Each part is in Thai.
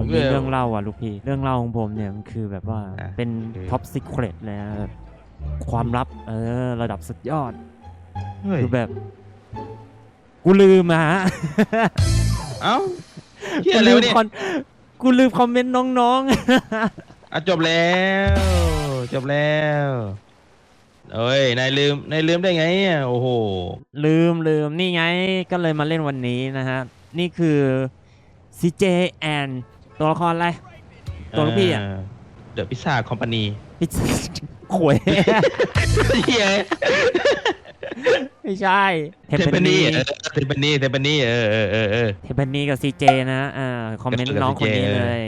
ผมมีเรื่องเล่าอะลูกพี่ เรื่องเล่าของผมเนี่ยมันคือแบบว่าอะเป็นคือท็อปซิเครตเลยนะแบบความลับเออระดับสุดยอด เฮ้ยคือแบบ กูลืมอะฮะ เอ้าเฮียกูอะไรลืมวะเนี่ยคอนกูลืมคอมเมนต์น้องอะจบแล้ว จบแล้วเอ้ยนายลืมนายลืมได้ไงอะโอ้โห ๆ ลืมลืมนี่ไงก็เลยมาเล่นวันนี้นะฮะ นี่คือ CJ and ตัวละครอะไร ตัวลูกพี่อะ เดอะพิซซ่าคอมพานีพี่ขวย เฮียไม่ใช่เทเทปปนีนีเออเทปนีเทปนีเออเออเออเออเทปนีกับ CJ นะอ่าคอมเมนต์กับน้องคนนี้ CJ เลย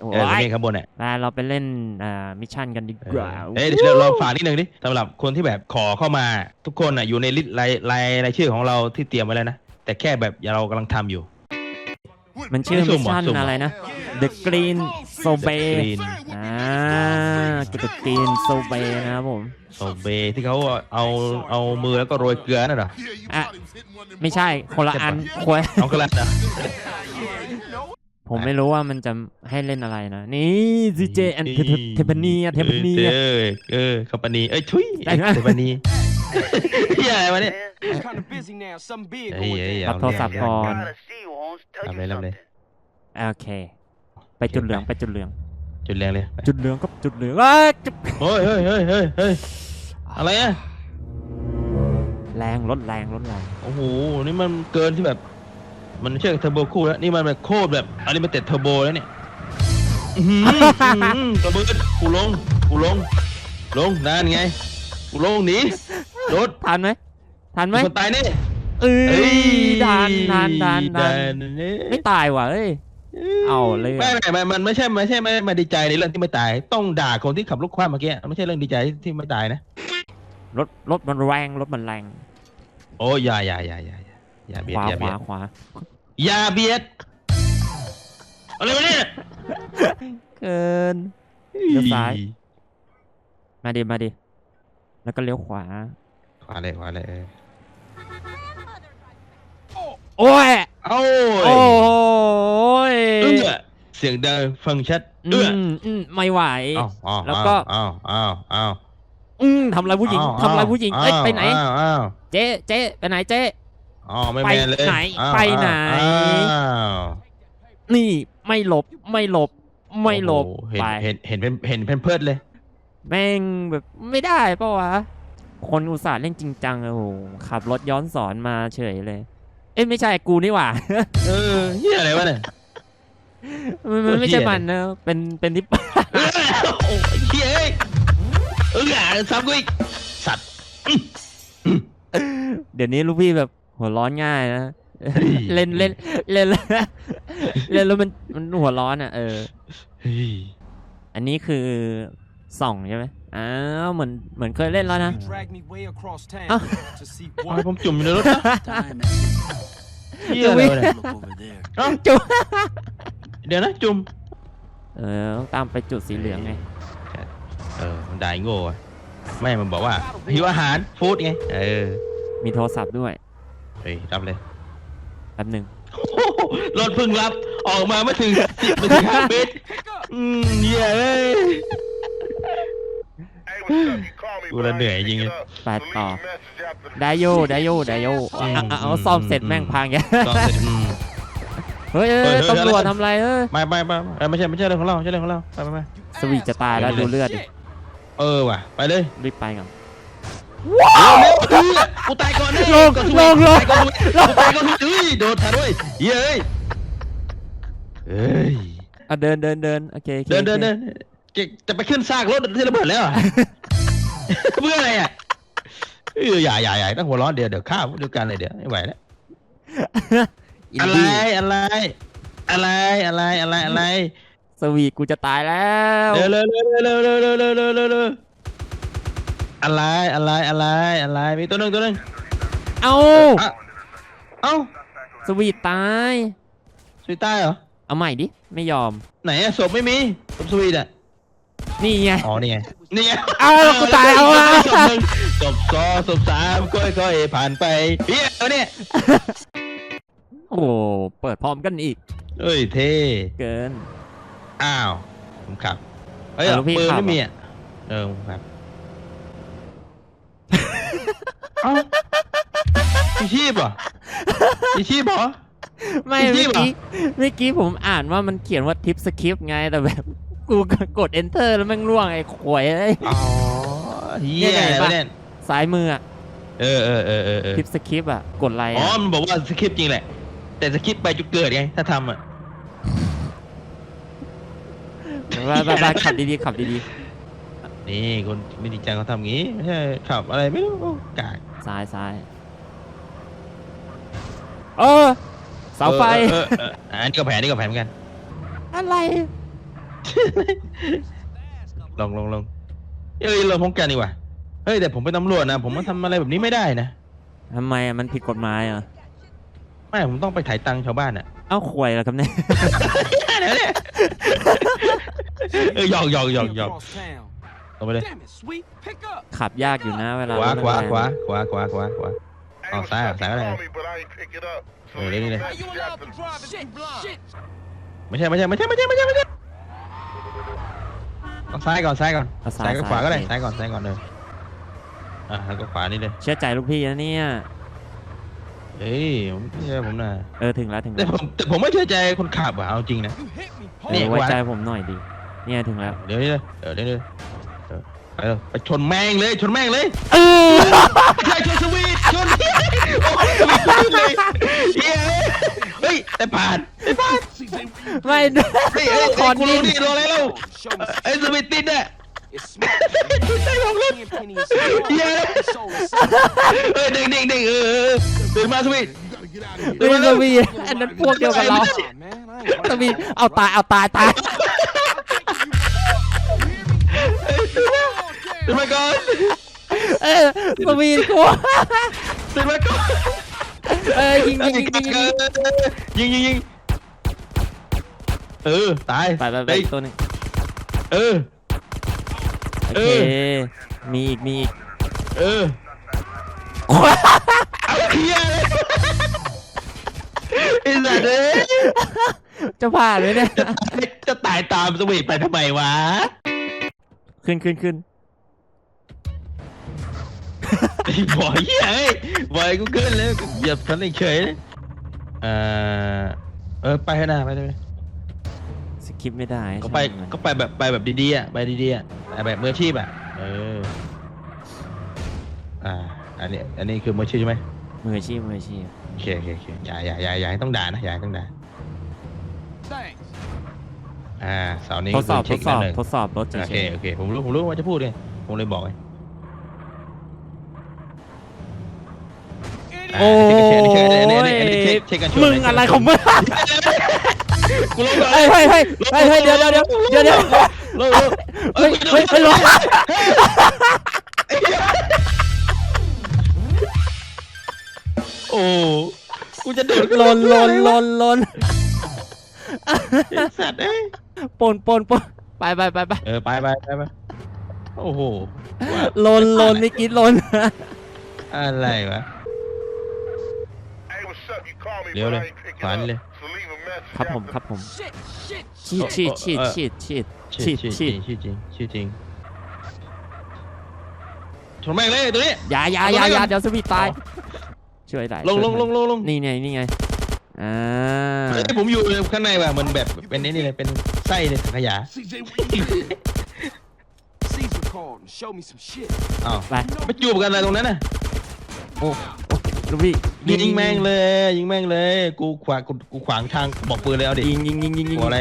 โอ้เออยนี่ข้างบนอะมาเราไปเล่นอ่ามิชชั่นกันดีกว่าเอ้ยเดี๋ยวเราฝากนิดนึงดิสำหรับคนที่แบบขอเข้ามาทุกคนอะอยู่ในลิสต์รายรายรายชื่อของเราที่เตรียมไว้แล้วนะ แต่แค่แบบเรากำลังทำอยู่ มันชื่อสุ่มิชมเหรอชั่นสุ่มเหรอออะไรนะ The Green Sobe The Green อ่า The Green Sobe นะครับผมโอเบที่เขาเอาเอามือแล้วก็โรยเกลือน่ะเหรออะ ไม่ใช่คนละอันควายเอากระดาษนะผมไม่รู้ว่ามันจะให้เล่นอะไรนะ นี่ CJ and เทปนีอะเทปนีเออะอเออคอมพานีเอ้ยชุยได้ไหมเทปนี เฮียอะไรวะเนี่ย It's kind of busy now. Something big Hey, going hey, down. รับโทรศัพท์ก่อน Gotta see you, Holmes. Tell ทำ you เลยทำเลย something. โอเค ไปจุดเหลืองไปจุดเหลือง จุดแรงเลยจุดเหลืองก็จุดเหลืองเอ้ยจุดเฮ้ยเฮ้ยเฮ้ยเฮ้ยเฮ้ยอะไรอะ แรงลดแรงลดแรงโอ้โห นี่มันเกินที่แบบ มันไม่ใช่เทอร์โบคู่แล้ว นี่มันแบบโคตรแบบอันนี้มันเต็ดเทอร์โบแล้วเนี่ยอื้อหืออื้อหือระเบิดกูลง กูลง ลง นั่นไง กูลงหนี รถทันไหมทันไหมมีคนตายแน่เอ้เอ้ยทันทันทันทันนี่ไม่ตายว่ะเอ้ยเอาเลยไม่ไม่ไม่มันไม่ใช่ไม่ใช่ไม่ไม่ดีใจในเรื่องที่ไม่ตาย ต้องด่าคนที่ขับรถคว้าเมื่อกี้ไม่ใช่เรื่องดีใจที่ไม่ตายนะรถรถมันแรงรถมันแรง โอ้ยอย่าอย่าอย่าอย่าอย่าอย่าเบียขดวาอย่าขเบียวาดขวาอย่าเบียดอะไรวะเนี่ยเกินเลี้ยวซ้าย มาดิมาดิแล้วก็เลี้ยวขวา ขวาเลยขวาเลยเออโอ้ยเอ้าโอ้ยเอื้อเสียงดังฟังชัดอืเอื้อมอืมไม่ไหว อ้าวอ้าวแล้วก็ อ้าวอ้าวอ้าวอืมทำอะไรผู้หญิงอ้าวทำอะไรผู้หญิง เอ้ยอ้าวไปไหน อ้าวอ้าวเจ๊เจ๊ไปไหนเจ๊อ๋อไม่ไปแมนเลยไหนอ้าวไปไหน อ้าวนี่ไม่หลบไม่หลบ ไม่หลบโอ้โเห็นไปเห็นเห็นเป็นเห็นเป็นเพิดเลย แม่งแบบไม่ได้ปะวะ คนอุตส่าห์เล่นจริงจังอะโอ้โหขับรถย้อนสอนมาเฉยเลย เอ้ยไม่ใช่กูนี่หว่า เออเฮียอะไรวะเนี่ย มันมันไม่ใช่เหี้ยมันนะเป็นเป็นที่เออโอ้ยเฮียเอ้ยเออซ้ำกูอีกสัตว์เดี๋ยวนี้ลูกพี่แบบหัวร้อนง่ายนะเฮ้ยเล่นเล่นเล่นแล้วเล่นแล้วมันมันหัวร้อนอะ เออเฮ้ยอันนี้คือส่องใช่ไหม อ้าวเหมือนเหมือนเคยเล่นแล้วนะ He dragged me way across town Ah. to see เอา one ผมจุ่มอยู่ในรถนะ Time เฮียอะไรวะเนี่ย look over there. เอ้าจุ๊บเดี๋ยวนะจุ่มเออต้องตามไปจุดสีเหลืองไง เออมันด่าไอ้โง่อะแม่มันบอกว่าหิวอาหารฟู้ดไงเออมีโทรศัพท์ด้วยเฮ้ยรับเลยแป๊บหนึ่งโอ้โหรถเพิ่งรับออกมาไม่ถึงสิบไม่ถึงห้าเมตรอืมเหี้ยเอ้ย กูละเหนื่อยจริงเลยไปต่อได้โยได้โยได้โยอะอะอะเอาซ่อมเสร็จแม่งพังแกตอนเสร็จอืม เฮ้ยเอ้ยเฮ้ยเฮ้ย ตำรวจอะไรทำอะไรเอ้ยไม่ไม่ไม่เออไม่ใช่ไม่ใช่เรื่องของเราไม่ใช่เรื่องของเราไปไปไปสวีทจะตายแล้วดูเลือดดิเออว่ะไปเลยรีบไปก่อน เร็วเร็วเออกูตายก่อนเลยลงก่อนทุกลงลงตายก่อนทุกกูตายก่อนทุกเอ้ยโดนทันด้วยเย้ยเอ้ยอะเดินเดินเดินโอเคโอคเดินเดินโอเดิคนจะจะไปขึ้นซากรถที่ระเบิดแล้วอะ เพื่ออะไรอะเอออย่าอย่าอย่าต้องหัวร้อนเดี๋ยวเดี๋ยวฆ่าพวกเดียวกันเลยเดี๋ยวไม่ไหวแล้วอิอะนไรดี้อะไร อะไรอะไรอะไรอะไรสวีทกูจะตายแล้วเร็วเร็วเร็วเร็วเร็วเร็วเร็วเร็วเร็วเร็วอะไรอะไรอะไรอะไรมีตัวหนึ่งตัวหนึ่งเอ้าอะเอ้าสวีทตายสุดใต้เหรอเอาใหม่ดิไม่ยอมไหนอะศพไม่มีศพสวีทอะ นี่ไง อ๋อนี่ไงนี่ไงเอ้ากูตายเอาอะศพหนึ่งศพสองศพสามค่อยๆผ่านไปเฮียเอาเนี่ยโอ้โหเปิดพร้อมกันอีก เอ้ยเท่เกิน อ้าวผมขับเอ้ยอะลูกพี่ปืนขับ ไม่เหรอมีอะเออผมขับเอ้ามีชีพเหรอมีชีพเหรอ ไม่จริเมื่งอเหรอ กี้เมื่อกี้ผมอ่านว่ามันเขียนว่าทิปสคริปต์ไงแต่แบบ กูกด enter แล้วแม่งล่วงไอ้ขวยไอ้ยอ๋อเฮียเนี่ยอะไรเห็นปะวะเนี่ยซ้ายมืออะเออเออเออเออเออทิปสคริปต์อะกดไลค์อ๋อ อะมันบอกว่าสคริปต์จริงแหละ แต่สคริปต์ไปจุดเกิดไง ถ้าทำอะบ้าบ้าบ้าขับดีๆขับดีนี่คนไม่ดีจังเขาทำงี้ไม่ใช่ขับอะไรไม่รู้โอ้กากๆซ้ายซ้ายเออเสาไฟ เออเออเอออะอันนี้ก็แผนนี่ก็แผนเหมือนกัน อะไร ลองลองลองเอ้ยเราพงกันดีกว่าเฮ้ยแต่ผมเป็นตำรวจนะ ผมมาทำอะไรแบบนี้ไม่ได้นะทำไมอะมันผิดกฎหมายเหรอไม่ผมต้องไปถ่ายตังค์ชาวบ้านอะเอ้าขวยแล้วครับเนี่ย เดี๋ยวเนี่ยเออหยอกหยอกหยอก Way หยอก across town. ลงไปเลย Damn it, sweet. Pick up. ขับยากอยู่นะเวลาขวาถขวาแรงๆขวาขวาขวาขวาขวาขวา Hey, Oh, what's sorry, up? sorry, You sorry. called me, but I ain't pick it up. So Oh, leave really, a really? Are message you allowed after to the- drive if you blind? Shit. ไม่ใช่ไม่ใช่ไม่ใช่ไม่ใช่ไม่ใช่ไม่ใช่ เอาซ้ายก่อนซ้ายก่อนเอาซ้ายซ้ายกับขวาก็ได้ซ้ายซ้ายก่อนซ้ายก่อนเลยอะแล้วก็ขวานี่เลยเชื่อใจลูกพี่นะเนี่ยเฮ้ยผมเชื่อผมนะเออถึงแล้วถึงแต่แล้วผมแต่ผมไม่เชื่อใจคนขับอะเอาจริงนะ You hit me, เอนี่อ pole. ไว้ขวาใจผมหน่อยดิเนี่ยถึงแล้ว เดี๋ยวนี้เลยเออเดี๋ยวนี้เลยเออไปเลยไปชนแม่งเลยชนแม่งเลยเออใช่ชนสวีทชนโอ้ยสวีทเลยเย้ เฮ้ยแต่ผ่านแต่ผ่านไม่เฮ้ยเฮ้ยคอนกูดิรู้นดิรออะไรแล้ว Show me ไอ้สวีทติดอะ it's smart. ใช่ผมเลย Penny is smart. Yeah. It's so insane. เฮ้ยเด็กเด็กเด็กเออเออเดินมาสวีทเฮ้ยสวีอันนั้นพวกเดียวกับเรา Nah, man, I ain't ส running วี out. เอาตายเอาตายตายเดินมาก่อนเออสวีกูเดินมาก่อน เออยิงยิงยิงยิงยิงยิงยิงยิงเออตายไปไปไปเฮ้ยอีกตัวหนึงเออ โอเอเคอ มีอีกมีอีกเออเอาเคลียร์เลยไอ้สัตว์เอ้ยจะผ่านไหมเนี่ยจะตายตามสวีทไปทำไมวะขึ้นขึ้นขึ้น ไอ้บอยเหี้ยเอ้ยบอยกูเกินเลยเหยียบคันเฉยเลยเออเออไปให้หน้าไปเลยสกิปไม่ได้ก็ไปช่างมันก็ไปแบบไปแบบดีๆอะไปดีๆอะไปแบบมืออาชีพอะเอออ่าอันนี้อันนี้คือมืออาชีพใช่ไหมมืออาชีพมืออาชีพโอเคโอเคโอเคอย่าอย่าอย่าอย่าให้ต้องด่านะอย่าให้ต้องด่า Thanks. อ่าเสาร์นี้ทดสอบทเช็ดคสอบหนึ่งทดสอบรถเฉโอเคยโอเคผมรู้ผมรู้ว่าจะพูดไงผมเลยบอกไง ๆโอ้ย เช็คเช็คเช็คอันนี้อันนี้เช็คเช็คกั นชนมึงอะไรของมึงกูลงเฮ้ยเฮ้ยเฮ้ยเฮ้ยเดี๋ยวเดี๋ยวเดี๋ยวเดี๋ยวเดี๋ยวเฮ้ยเฮ้ยเฮ้ยโอ้กูจะโดดลนลนลนลนไอ้สัตว์เอ้ยปนปนปนไปไปไปไปเออไปไปไปไปโอ้โหลนลนนี่กินลนอะไรวะ up? You called me, Liêu but I đây, ain't pick it phản up. đi. So leave a message ครับผม after ครับผม Shit, shit. ชีดชีดชีดชีดชีดชื่ชีอดชื่อชีจริดงชื่อจริงชื่อจริงชนแม่งเลยตัวนี้อย่าอย่าอย่าอย่าเดี๋ยวสวีตายช่วยได้ลงช่วยลงได้ลงลงลงนี่ไงนี่ไงอ่าเฮ้ยผมอยู่ข้างในว่ะมันแบบเป็นนี่นี่เลยเป็นไส้เลยสังขยา Caesar called and showed me some shit. อ้าวไปไปจูบกันอะไรตรงนั้นน่ะโอ้โอ้ ลูกพี่ยิงแม่งเลย ยิงแม่งเลย กูขวางกูกูขวางทางบอกปืนเลยเอาดิยิงยิงยิงยิงยิงกลัวอะไร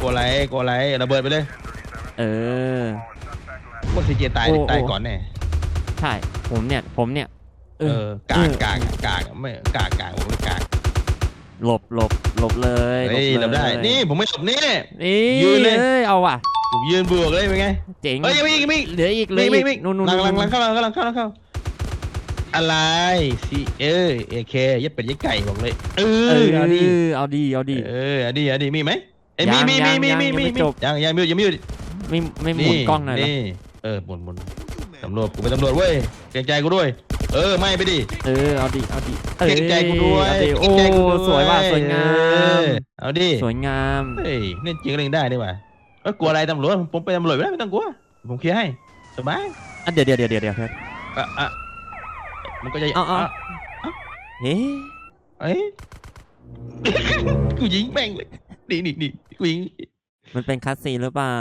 กลัวอะไรกลัวอะไรระเบิดไปเลยเออ พวกซีเจตายโอ้ตายโอ้ก่อนแน่ใช่ ผมเนี่ย ผมเนี่ยเออกากกากกากไม่กากกากผมไม่กากหลบหลบหลบเลยเฮ้ยหลเราบเลยได้ นี่ผมไม่หลบนี่ นี่ยืนเลย อ้เอาว่ะ ผมยืนบวกเลยเป็นไง เจ๋งเฮ้ยยังมีอีกมีเหลืออีกเหลืมีอมีอีกมีนู่นนู่นหลังหลังหลันู่งนเข้าหลังเข้าหลังเข้าหลังเข้า อะไรซีเออเอเคยัดเป็ดยัดไก่บอกเลยเอเอออเอาดิเอาดีเอาดีเออเอาดิ เอาดิมีไหมเอ้ยยัมีงมีมียังมีมียังมียังไม่มีจบ ยังยังไม่หยุดยังไม่หยุดไม่ไม่หมุนกล้องหน่อยเหรอนี่เออหมุนหมุนตำรวจกูเป็นตำรวจเว้ยเกรงใจกูด้วย เออไม่ไปดิ เออเอาดิเอาดิเก่งใจกูด้วยเอาดิโอ้เก่งใจกูด้สวยว่ะสวยงามเออเอาดิ สวยงามเฮ้ยเล่นจริงก็เล่นได้นี่หว่าเอ้ยกลัวอะไรตำรวจ ผมเป็นตำรวจไม่ได้ไม่ต้องกลัว ผมเคลียร์ให้ สบายอะเดี๋ยวเดี๋ยวเดี๋ยวเดี๋ยวเดี๋ยวอะอะ มันก็จะเอาเอาอะเอ๊ะเอ้ยกูยิงแม่งเลยนี่นี่นี่กูยิงมันเป็นคัสซีนหรือเปล่า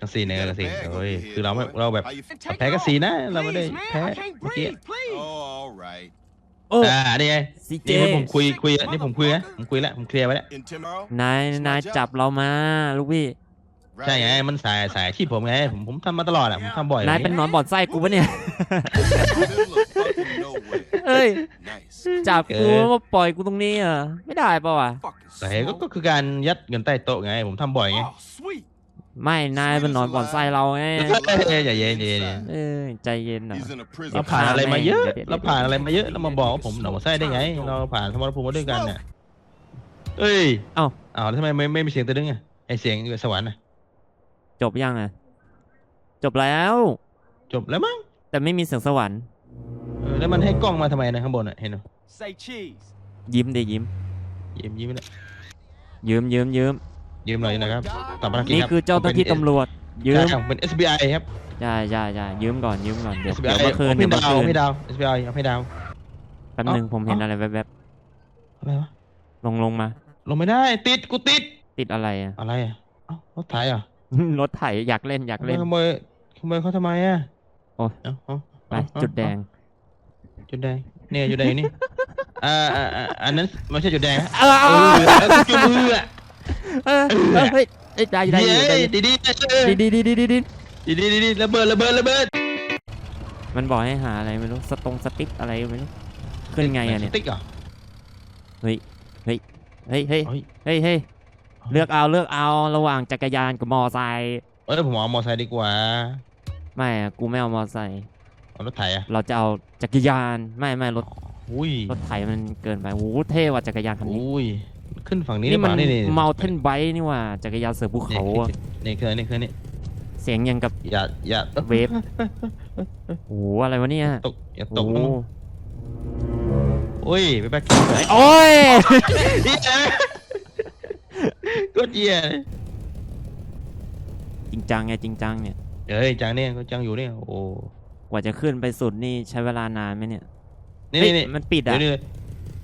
กันสีเนี่ยกันสี Bag เฮ้ย over here, คือเราไม่ boy. เราแบบ How you And take แพ้ก็ it สี off. นะเราไม่ได้ Please, man, แพ้ I can't เมื่อกี้ breathe, please. Oh, all right. โอ้อ่านี่ไงซีเจนี่ให้ผมคุยคุยนี่ผมคุยนะผมคุยแล้วผมเคลียร์ไว้แล้ว In tomorrow? นายนายจับเรามาลูกพี่ ใช่ไงมันสายสายอาชีพผมไงผมผมทำมาตลอดอะผมทำบ่อยนายเป็นหนอนบอดไส้กูปะเนี่ย Middle of fucking nowhere. เอ้ย Nice. จับกูมาปล่อยกูตรงนี้อะไม่ได้ปะวะ Fucking สายก็ slow. ก็คือการยัดเงินใต้โต๊ะไง ผมทำบ่อยไง Oh, sweet. ไม่นายเป็นหนอนบอดไส้เราไงเอ้ยอย่าเย็นอย่าเย็นอย่าเย็นเออใจเย็นหน่อย He's in a prison. เราผ่านอะไรมาเยอะเดี๋ยวๆเราผ่านอะไรมาเยอะแล้วมาบอกว่าผมหนองไส้ได้ไง เราผ่านสมรภูมิมาด้วยกันเนี่ยเอ้ยเอ้าอ้าวแล้วทำไมไม่ไม่มีเสียงตะดึงอะไอเสียงสวรรค์อะ จบยังอะ จบแล้ว จบแล้วมั้งแต่ไม่มีเสียงสวรรค์เออแล้วมันให้กล้องมาทำไมนะข้างบนอะเห็นไหม Say cheese. ยิ้มดิยิ้ม ยิ้มยิ้มนะยืมยืมยืมยืมหน่อยนะครับตอบภารกิจนี่รับคือเจ้าหน้าที่ผมป็ตำรวจ ยืม ใช่เป็น SBI ครับ ใช่ใช่ใช่ยืมก่อนยืมก่อน เดี๋ยว SBI เดี๋ยวเมื่อคืนเอาเดี๋ให้ยวดาเมื่อคืนวให้ดาว SBI เอาให้ดาว แป๊บหนึ่งผมเห็นอะไรแวบอะไรวะ ๆลงลงมา ลงไม่ได้ติดกูติด ติดอะไรอะ อะไรอะเอ้ารถไถอะ รถไถอยากเล่นอยากเล่นขโมยขโมยเขาทำไมอะโอ้ยเาเอาไปเอาเอาจุดแดง จุดแดงเนี่ยจุดแดงอยู่นี่อ่าอ่าอ่าอันนั้นไม่ใช่จุดแดงนะเออเอเอออแล้วกูจุดมืออะเออเออเฮ้ยเอ้ยได้ได้อยู่ได้อยู่ดีดีดีดีดีดีดีดีดีดีดีดีดีระเบิดระเบิดระเบิดมันบอกให้หาอะไรไม่รู้สตรงสติ๊กอะไรไม่รู้ขึ้นไงอะเนี่ยสติ๊กเหรอเฮ้ยเฮ้ยเฮ้ยเฮ้ยเฮ้ยเฮ้ย เลือกเอาเลือกเอาระหว่างจักรยานกับมอไซค์เออผมเอามอไซค์ดีกว่า ไม่อะกูไม่เอามอไซค์เอารถไถอะเราจะเอาจักรยานไม่ไม่รถอุ้ยรถไถมันเกินไปโอ้โหเท่ว่ะจักรยานคันนี้อุ้ยขึ้นฝั่งนี้นี่มันหรือเปล่านี่นี่เมาเทนไบค์นี่ว่าจักรยานเสือภูเขาอะนี่คือนี่คือนี่เสียงยังกับอย่าอย่าเวฟโอ้โหอะไรวะเนี่ยตกอย่าตโอ้กโหนะอุ้ยไปแบกโอ้ยนี่เจ๊ ก็เจียจริงจังไงจริงจังเนี่ย เอ้ยจังเนี่ยก็จังอยู่เนี่ยโอ้กว่าจะขึ้นไปสุดนี่ใช้เวลานานไหมเนี่ยนี่เฮ้ยนี่มันปิดเดี๋อะยวนี่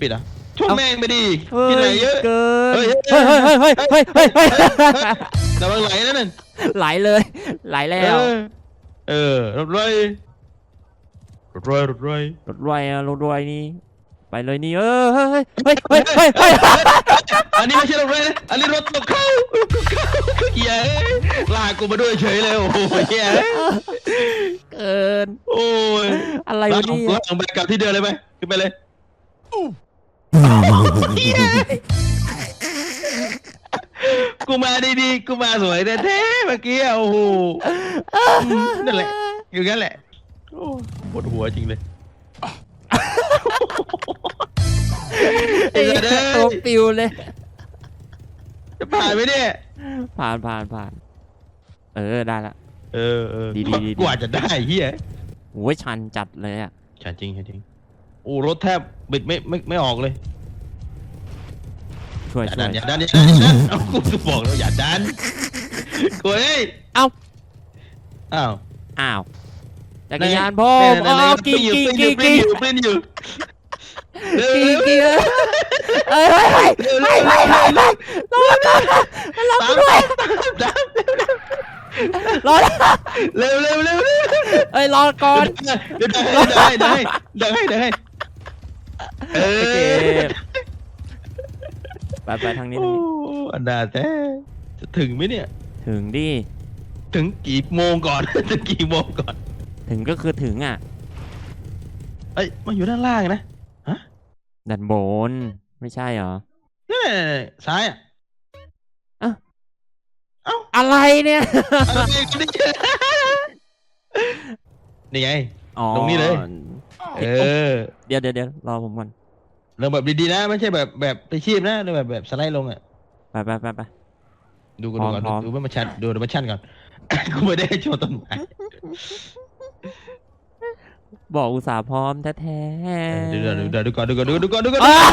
ปิดอะชนเอ้าแม่งไปดิเฮ้ที่ไหนยเยอะเกินเฮ้เฮ้ยยเฮ้เฮ้ยยเฮ้ยเฮ้ยเฮ้ยเฮ้ยระวังไหลนั่นน่ะไหลเลย ไหลแล้ว เออเออรถไรรถไรรถไรรถไวอะรถไวนี่ ไปเลยนี่เออเฮ้ยเฮ้ยเฮ้ยเฮ้ยเฮ้ยอันนี้ไม่ใช่รถไรนะอันนี้รถตกเข้ารถตกเข้าเหี้ยเอ้ยลากกูมาด้วยเฉยเลยโอ้โหเหี้ยเกินโอ้ยอะไรลาวะกเนี่ลายกไปกลับที่เดิมเลยไหมขึ้นไปเลยกูมาดีๆกูมาสวยแท้ๆเมื่อกี้อะโอ้โหอืมนั่นแหละอยู่งั้นแหละโอ้ปวดหัวจริงเลย ไอ้เหี้ยตัวปิวเลย จะผ่านไหมเนี่ยผ่านผ่านผ่าน เออได้ละ เออเออดีๆดีๆกว่าจะได้เฮียโอ้ยชันจัดเลยอะ ใช่จริงใช่จริงโอ้รถแทบบิดไม่ไม่ไม่ออกเลยช่วยอย่าช่ดัวนยอย่าดันอย่าดันอย่าดันเอากูจะบอกแล้วอย่าดันกูเอ้ยเอ้าอ้าวอ้าว จักรยานพ่อแม่อ๋อแม่กิ้งอยู่กิ้งปลิ้กิ้นงอยู่ปลิ้นอยู่ปลิ้นอยู่เร็วกิ้งเร็วกิ้งเอ้ยเฮ้ยเฮ้ยเร็วเร็วเร็วเร็วเร็วรอก่อนตามด้วยตามรอเร็วเร็วเร็วเร็วเอ้ยรอก่อนเดี๋ยวเดี๋ยวให้เดี๋ยวให้เดี๋ยวให้เดี๋ยวให้เอโอเคอไปไปทางนี้โอ้ทางนี้อันดาแต่จะถึงไหมเนี่ย ถึงดิ ถึงกี่โมงก่อน ถึงกี่โมงก่อน ถึงก็คือถึงอะ เอ้ยมาอยู่ด้านล่างนะดันบน ไม่ใช่เหรอนี่ๆซ้ายอะอะไรเนี่ยเอาเองก็ได้เจอนี่ไงอ๋อตรงนี้เลย เออ เดี๋ยวเดี๋ยวเดี๋ยวรอผมก่อนเรื่องแบบดีๆนะ ไม่ใช่แบบแบบไปชีพนะเรื่องแบบแบบสไลด์ลงอะไปไปไปไปดูกันดูก่อนพร้อมดูดูมันชันดูดูมันชันก่อนกูไม่ได้โชว์ต้นไม้ บอกอุตส่าห์พร้อมแท้ๆเดี๋ยวเดี๋ยวเดี๋ยวดูก่อนดูก่อนดูก่อนดูก่อนดูก่อนอ้าว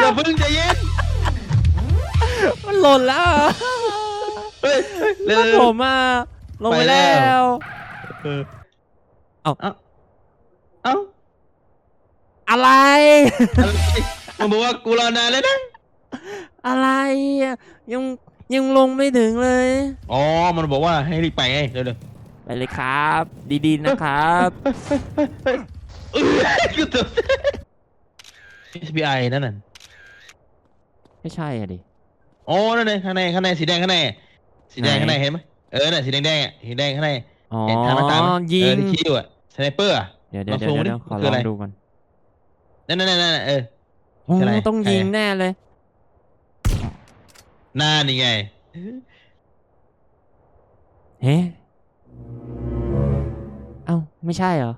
อย่าเพิ่งใจเย็นมันหล่นแล้วเฮ้ยเฮ้ยเร็วรถผมอะลงไปไปแล้แล้ววเออเอ้าเอ้าเอ้าอะไรอะไรมันบอกว่ากูรอนานแล้วนะอะไรอะยังยังลงไม่ถึงเลย อ๋อ มันบอกว่าให้รีบไปไงเดี๋ยวเดี๋ยว ไปเลยครับ ดีๆนะครับเอ้ยกูตก SBI นั่นน่ะไม่ใช่อะดิอ๋อนั่นไงข้างในข้างในสีแดงข้างในสีแดงข้างในเห็นไหมเออน่ะสีแดงแดงอะสีแดงข้างในอ๋อเห็นทางหน้าต่างไหมยิเอองที่ชี้อยู่อะสไนเปอร์อะ เดี๋ยวเดี๋ยวลองเดี๋ยวซูมเดี๋ยวขอลคือออะไร งดูก่อนนั่นนั่นนั่นนั่นเออ โอ้คืออะไร ต้องยิงแน่เลย หน้านี่ไง เฮ้ เอ้าไม่ใช่เหรอ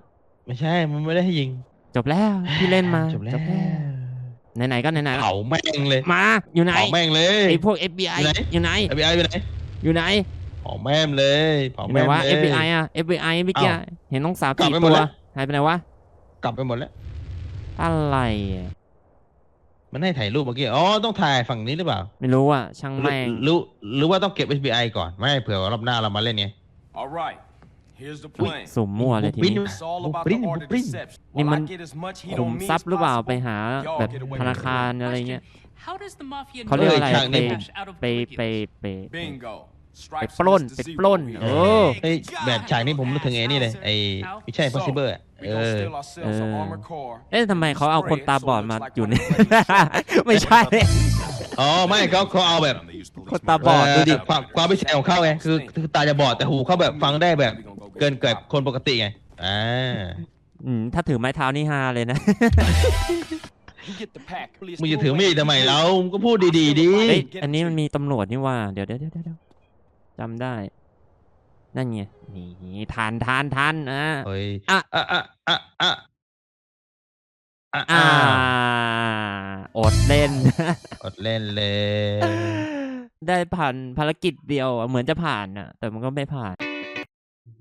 ไม่ใช่ มันไม่ได้ให้ยิง จบแล้วที่เล่นมา จบแล้วไหนๆก็ไหนๆแล้วเผาแม่งเลย มา อยู่ไหนเผาแม่งเลยไอพวก FBI อยู่ไหนอยู่ไหน FBI ไปไหน อยู่ไหนเผาแม่งเลยเผาเห็นไหมแม่งว่าเลย FBI อะ FBI เมื่อกี้อ้าวเห็นน้องสาวกลับกี่ไปหมตัดวแล้วหายไปไหนวะ กลับไปหมดแล้ว อะไรอะมันให้ถ่ายรูปเมื่อกี้ อ๋อ ต้องถ่ายฝั่งนี้หรือเปล่า ไม่รู้อะ ช่างหรือแม่งหรือหรือว่าต้องเก็บ FBI ก่อน ไม่ เผื่อรอบหน้าเรามาเล่นไง All right, here's the อุ๊ย plan. สุ่มมั่วเลยทีปิ้นนี้ It's all about Bring the it, art of bring it. deception. นี่ While มัน I get as much heat ขุม on me ทรัพ as ย์หรือเปล่า possible, ไปหา y'all แบบ get away ธนา with it. คารอะไรเงี้ย How does the mafia เขาเรียกอะไรเออฉากนี้ไปผม out of ไป ไป Philippines? ไป Bingo. ไป Stripes ปล้น Mr. ไป Zero ปล้น over เอ here. อเฮ้ยแบบฉากนี้ผมนึกถึงไอ้นี่เลยไอ้ไม่ใช่ possible อะ We เอ gonna อ steal ourselves an Uh, armored car. เอ๊ะทำไมเขาเอาคนตาบอดมาอยู่นี่ Like ไม่ใช่ อ๋อไม่เขาเขาเอาแบบ They use police คนตาบอดเดูดิความความพิเศษของเขาไงคือคือตาจะบอดแต่หูเขาแบบฟังได้แบบ เกินเกิดคนปกติไง อ่า อืมถ้าถือไม้เท้านี่ฮาเลยนะ You get the pack. มึงจะถือมีดทำไมเรามึงก็พูดดีๆดีเฮ้ย อันนี้มันมีตำรวจนี่ว่า เดี๋ยวเดี๋ยวเดี๋ยวเดี๋ยวจำได้ นั่นไง นี่ทานทานทานอะ เฮ้ยอะ อะอะอะอะอะอ่า อะอดเล่น อดเล่นเลย ได้ผ่านภารกิจเดียวอะเหมือนจะผ่านอะ แต่มันก็ไม่ผ่าน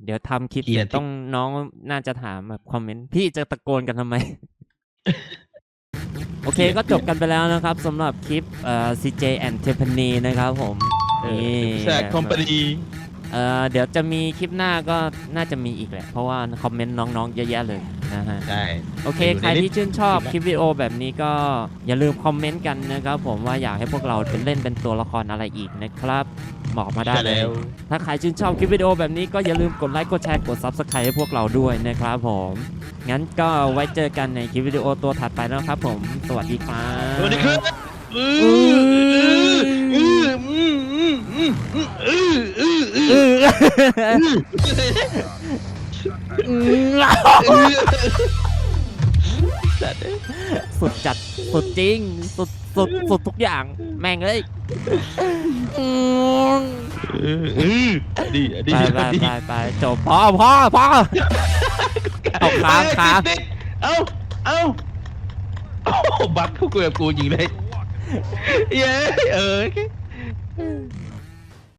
เดี๋ยวทำคลิปเสร็จต้องน้องน่าจะถามแบบคอมเมนต์พี่จะตะโกนกันทำไม โอเคก็จบกันไปแล้วนะครับสำหรับคลิปเอ่อ CJ and Tiffany นะครับผมนี่แซกคอมพานี เอ่อเดี๋ยวจะมีคลิปหน้าก็น่าจะมีอีกแหละ เพราะว่าคอมเมนต์น้องๆเยอะแยะเลยนะฮะ ใช่ โอเคอยู่ในใครที่ชื่นชอบลิสต์คลิปวิดีโอแบบนี้ก็อย่าลืมคอมเมนต์กันนะครับผมว่าอยากให้พวกเราเป็นเล่นเป็นตัวละครอะไรอีกนะครับบอกมาได้ใช่เลแล้ยวถ้าใครชื่นชอบคลิปวิดีโอแบบนี้ก็อย่าลืมกดไลค์กดแชร์กด Subscribe ให้พวกเราด้วยนะครับผม งั้นก็ไว้เจอกันในคลิปวิดีโอตัวถัดไปแล้วครับผม สวัสดีครับสวัสดีครับอืออืออืออืออือ อืออือสุดจัด สุดจริง สุดสุดสุดทุกอย่าง แม่งเลยดีดีไปไปไปไปจบพ่อพ่อพ่อเอาค้างค้างเด็กๆเอาเอาบักเข้ากูกับกูจริงเลยเย้เออ